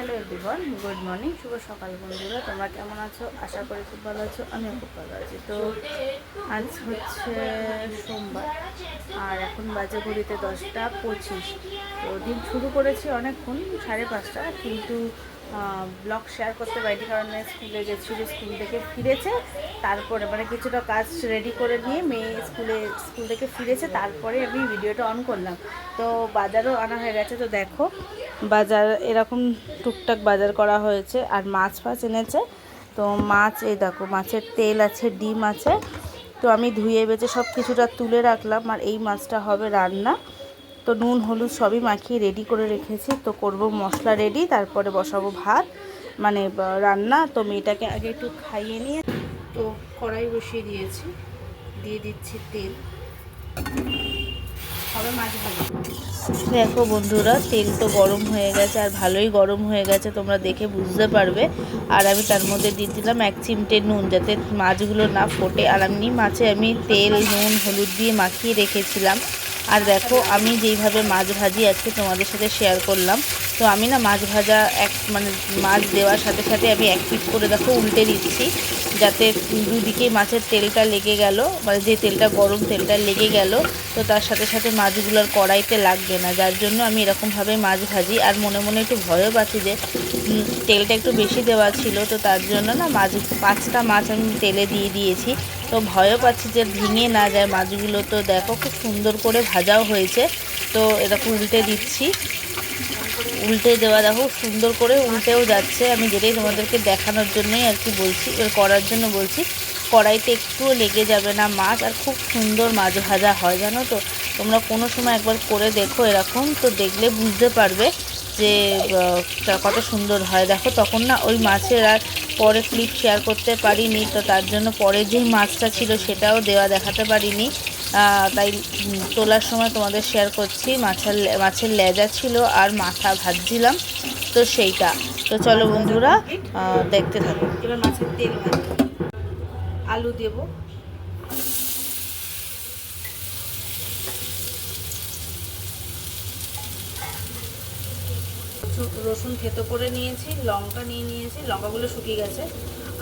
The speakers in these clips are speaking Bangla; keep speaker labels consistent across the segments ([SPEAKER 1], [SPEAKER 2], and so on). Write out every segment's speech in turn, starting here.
[SPEAKER 1] হ্যালো এভরিওয়ান, গুড মর্নিং, শুভ সকাল বন্ধুরা। তোমরা কেমন আছো? আশা করি খুব ভালো আছো, আমিও খুব ভালো আছি। তো আজ হচ্ছে সোমবার, আর এখন বাজে ঘড়িতে দশটা পঁচিশ। তো দিন শুরু করেছি অনেকক্ষণ, সাড়ে পাঁচটা, কিন্তু ব্লগ শেয়ার করতে পারিনি, কারণ স্কুলে গেছিল, স্কুল থেকে ফিরেছে, তারপরে মানে কিছুটা কাজ রেডি করে নিয়ে মেয়ে স্কুলে, স্কুল থেকে ফিরেছে, তারপরে আমি ভিডিওটা অন করলাম। তো বাজারও আনা হয়ে গেছে, তো দেখো। বাজার, এরকম টুকটাক বাজার করা হয়েছে। আর মাছ ফাছ এনেছে। তো মাছ, এই দেখো, মাছের তেল আছে, ডিম আছে। তো আমি ধুয়ে বেছে সব কিছুটা তুলে রাখলাম। আর এই মাছটা হবে রান্না। তো নুন, হলুদ সবই মাখিয়ে রেডি করে রেখেছি। তো করব মশলা রেডি তারপরে বসাবো ভাত। মানে রান্না। তো মেয়েটাকে আগে একটু খাইয়ে নিয়ে তো কড়াই বসিয়ে দিয়েছি। দিয়ে দিচ্ছি তেল। দেখো বন্ধুরা, তেল তো গরম হয়ে গেছে আর ভালোই গরম হয়ে গেছে, তোমরা দেখে বুঝতে পারবে। আর আমি তার মধ্যে দিয়ে দিলাম এক চিমটে নুন, যাতে মাছগুলো না ফোটে। আর এমনি মাছে আমি তেল, নুন, হলুদ দিয়ে মাখিয়ে রেখেছিলাম। আর দেখো, আমি যেইভাবে মাছ ভাজি আজকে তোমাদের সাথে শেয়ার করলাম তো আমি না মাছ ভাজা এক মানে মাছ দেওয়ার সাথে সাথে আমি এক পিস করে দেখো উল্টে দিচ্ছি, যাতে দুদিকে মাছের তেলটা লেগে গেল মানে যে তেলটা গরম তেলটা লেগে গেল, তো তার সাথে সাথে মাছগুলোর কড়াইতে লাগবে না। যার জন্য আমি এরকমভাবে মাছ ভাজি, আর মনে মনে একটু ভয়ও পাচ্ছি যে তেলটা একটু বেশি দেওয়া ছিল, তো তার জন্য না মাছ, পাঁচটা মাছ আমি তেলে দিয়ে দিয়েছি, তো ভয়ও পাচ্ছি যে ভেঙে না যায় মাছগুলো। তো দেখো খুব সুন্দর করে ভাজাও হয়েছে, তো এরকম উল্টে দিচ্ছি। উল্টে দেওয়া, দেখো সুন্দর করে উল্টেও যাচ্ছে। আমি যেটাই তোমাদেরকে দেখানোর জন্যই আর কি বলছি করার জন্য বলছি, কড়াইতে একটুও লেগে যাবে না মাছ, আর খুব সুন্দর মাছ ভাজা হয়, জানো তো? তোমরা কোনো সময় একবার করে দেখো এরকম, তো দেখলে বুঝতে পারবে যে কত সুন্দর হয়। দেখো তখন না ওই মাছের আর পরে ক্লিপ শেয়ার করতে পারিনি, তো তার জন্য পরে যেই মাছটা ছিল সেটাও দেওয়া দেখাতে পারিনি। তাই তোলার সময় তোমাদের শেয়ার করছি। মাছের মাছের লেজা ছিল আর মাথা ভাজছিলাম, তো সেইটা। তো চলো বন্ধুরা দেখতে থাকো। এবার মাছের তেল আলু দেবো। রসুন থেতো করে নিয়েছি, লঙ্কা নিয়ে নিয়েছি, লঙ্কাগুলো শুকিয়ে গেছে,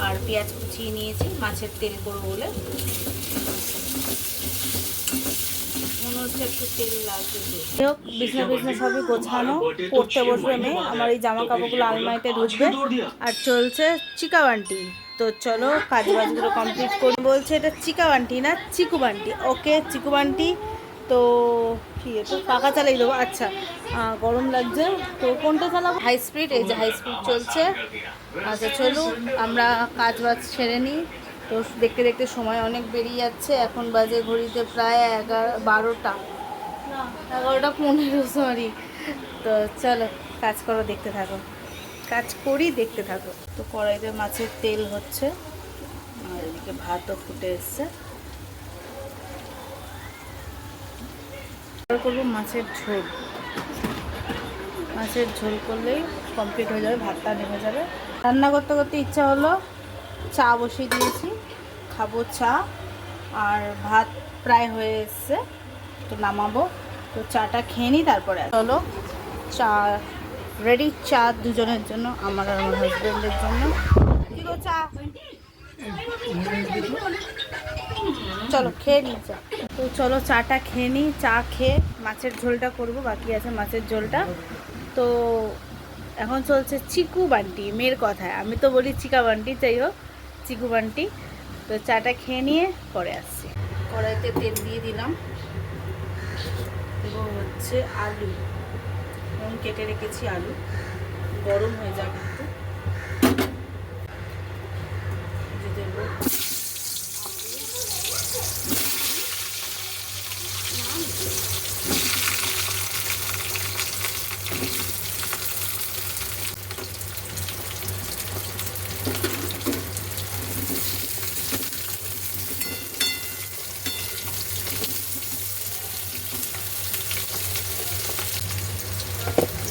[SPEAKER 1] আর পেঁয়াজ কুচিয়ে নিয়েছি, মাছের তেল করব বলে মনে হচ্ছে একটু তেল লাগবে বেশি। যাই হোক, বিছনা বিছনা সবই গোছানো, পড়তে বসবে মেয়ে, আমার এই জামা কাপড়গুলো আলমারিতে ঢুকবে। আর চলছে চিকা বান্টি। তো চলো কাজ বাজগুলো কমপ্লিট করি। বলছে এটা চিকা বান্টি না, চিকু বান্টি। ওকে, চিকু বান্টি। তো কি এটা? পাকা চালাই দেবো। আচ্ছা গরম লাগছে। তো কোনটা চালাবো? হাই স্পিড এই যে হাই স্পিড চলছে। আচ্ছা চলুন আমরা কাজ বাজ সেরে নিই। তো দেখতে দেখতে সময় অনেক বেরিয়ে যাচ্ছে। এখন বাজে ঘড়িতে প্রায় এগারো, বারোটা। এগারোটা পনেরো সরি তো চলো, কাজ করো, দেখতে থাকো। কাজ করি, দেখতে থাকো। তো কড়াইতে মাছের তেল হচ্ছে। আর এদিকে ভাতও ফুটে এসছে। করব মাছের ঝোল। মাছের ঝোল করলেই কমপ্লিট হয়ে যাবে, ভাতটা নেমে যাবে। রান্না করতে করতে ইচ্ছা হলো চা বসিয়ে দিয়েছি। খাব চা। আর ভাত প্রায় হয়ে এসছে, তো নামাবো। তো চাটা খেয়ে নিই, তারপরে চলো, চা রেডি চা দুজনের জন্য, আমার আর আমার হাজব্যান্ডের জন্য। চা। চলো, খেয়ে নিই চা। তো চলো, চাটা খেয়ে নিই, চা খেয়ে মাছের ঝোলটা করব, বাকি আছে মাছের ঝোলটা। তো এখন চলছে চিকু বান্টি, মেয়ের কথায়। আমি তো বলি চিকা বান্টি, যাই হোক, চিকু বান্টি। তো চাটা খেয়ে নিয়ে পরে আসছি। কড়াইতে তেল দিয়ে দিলাম। এবং হচ্ছে আলু। কেটে রেখেছি আলু। গরম হয়ে যাবে একটু যে দেবো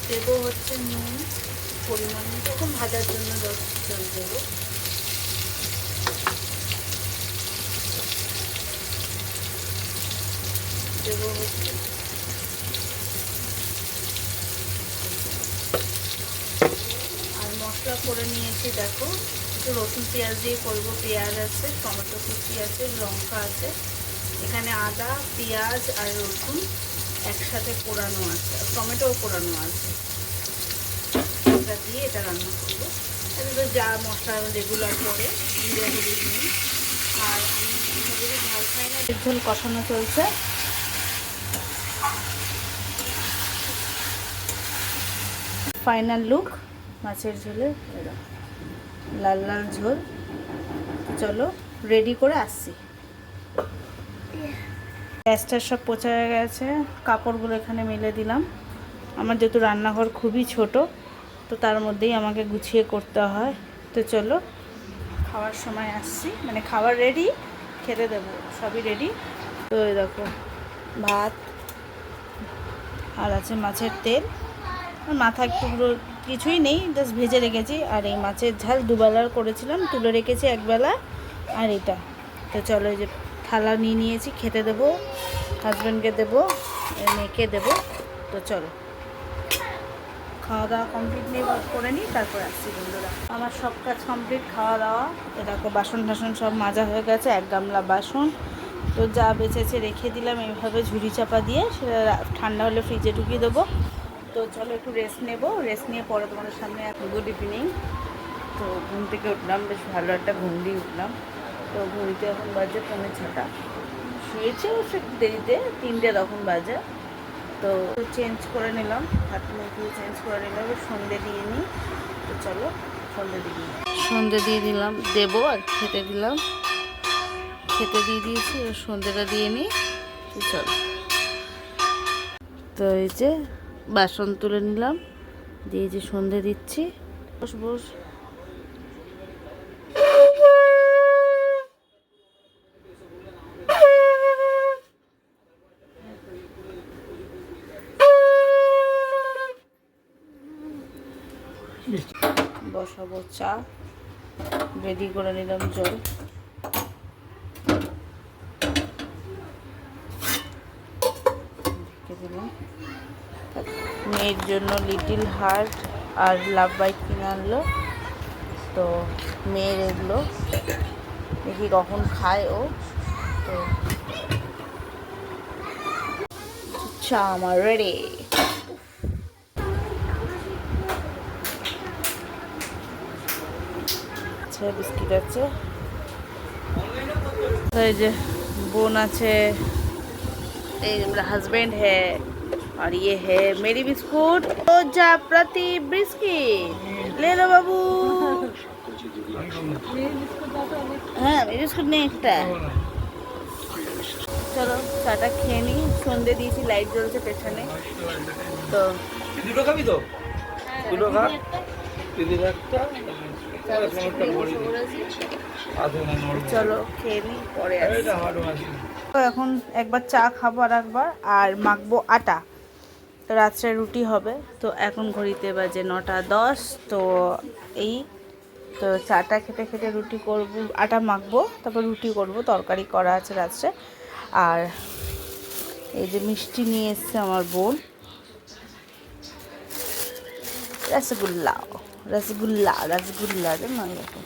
[SPEAKER 1] দেবো হচ্ছে নুন, পরিমাণ মতো। এখন ভাজার জন্য জল দেবো। দেবো হচ্ছে মশলা করে নিয়েছি, দেখো। একটু রসুন পেঁয়াজ দিয়ে করব। পেঁয়াজ আছে, টমেটো কুচি আছে, লঙ্কা আছে। এখানে আদা, পেঁয়াজ আর রসুন একসাথে পোড়ানো আছে আর টমেটোও পোড়ানো আছে। এটা দিয়ে এটা রান্না করব। তো যা মশলা রেগুলার করে জিরে নিই আর আমি ঝাল খাই না ঝোল কষানো চলছে। ফাইনাল লুক মাছের ঝোলে। লাল লাল ঝোল। চলো রেডি করে আসছি। গ্যাসটা সব পোচা গেছে, কাপড়গুলো এখানে মেলে দিলাম। আমার যেহেতু রান্নাঘর খুবই ছোট তো তার মধ্যেই আমাকে গুছিয়ে করতে হয়। তো চলো, খাওয়ার সময় আসছি। মানে খাবার রেডি খেতে দেবো, সবই রেডি তো দেখো, ভাত আর আছে মাছের তেল। মাথা একটুগুলো কিছুই নেই জাস্ট ভেজে রেখেছি। আর এই মাছের ঝাল দুবেলার করেছিলাম, তুলে রেখেছি একবেলা। আর এটা, তো চলো যে থালা নিয়ে নিয়েছি, খেতে দেবো হাজব্যান্ডকে দেবো মেয়েকে দেবো। তো চলো। খাওয়া দাওয়া কমপ্লিট নিয়ে করে নিই তারপর আসছি বন্ধুরা। আমার সব কাজ কমপ্লিট খাওয়া দাওয়া এ দেখো বাসন টাসন সব মাজা হয়ে গেছে, এক গামলা বাসন। তো যা বেঁচেছে রেখে দিলাম, এইভাবে ঝুড়ি চাপা দিয়ে, সেটা ঠান্ডা হলে ফ্রিজে ঢুকিয়ে দেবো। তো চলো একটু রেস্ট নেব রেস্ট নিয়ে পরে তোমাদের সামনে গুড ইভিনিং তো ঘুম থেকে উঠলাম, বেশ ভালো একটা ঘুম দিয়ে উঠলাম। তো ঘুরিতে এখন বাজে পৌনে ছটা। শুয়েছে সে দেরিতে, তিনটে তখন বাজে। তো চেঞ্জ করে নিলাম। হাত মুখগুলো চেঞ্জ করে নিলাম সন্ধে দিয়ে নিই। তো চলো, সন্ধে দিয়ে সন্ধে দিয়ে দিলাম, দেবো আর খেতে দিলাম। খেতে দিয়ে দিয়েছি, এবার সন্ধেটা দিয়ে নিই। তো চলো। তো এই যে বাসন তুলে নিলাম, দিয়ে যে সন্ধে দিচ্ছি। বস বস। বসাবো চা। রেডি করে নিলাম জল। মেয়ের জন্য লিটিল হার্ট আর লাভ বাইট কিনে আনলো। তো মেয়ের এগুলো দেখি কখন খায় ও। তো চা আমার রেডি আচ্ছা বিস্কিট আছে তো এই যে বোন আছে এই मेरा हस्बैंड है और ये है मेरी बिस्कुट रोजा प्रति बिस्किट ले लो बाबू হ্যাঁ মেরি বিস্কুট নেই একটা চলো চাটা খেয়ে নিই সন্ধে দিয়েছি লাইট জ্বলছে পেছনে তো
[SPEAKER 2] দুটো খাবি তো দুটো খা দিদির একটা
[SPEAKER 1] চলো খেয়ে নিই পরে তো এখন একবার চা খাব আর একবার, আর মাখবো আটা। তো রাত্রে রুটি হবে, তো এখন ঘড়িতে বাজে নটা দশ, তো এই, তো চাটা খেতে খেতে রুটি করব, আটা মাখবো, তারপর রুটি করব, তরকারি করা আছে রাত্রে। আর এই যে মিষ্টি নিয়ে এসছে আমার বোন। রসগোল্লা রসগোল্লা রসগোল্লা রে মা দেখো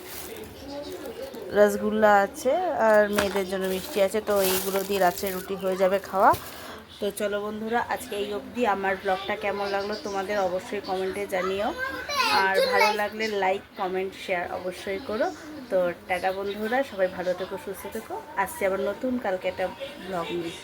[SPEAKER 1] রসগোল্লা আছে আর মেয়েদের জন্য মিষ্টি আছে, তো এইগুলো দিয়ে রাত্রে রুটি হয়ে যাবে খাওয়া। তো চলো বন্ধুরা, আজকে এই অবধি আমার ব্লগটা কেমন লাগল তোমাদের অবশ্যই কমেন্টে জানিও। আর ভালো লাগলে লাইক কমেন্ট শেয়ার অবশ্যই করো। তো টাটা বন্ধুরা, সবাই ভালো থেকো, সুস্থ থেকো। আসছি আবার নতুন, কালকে একটা ব্লগ নিয়ে।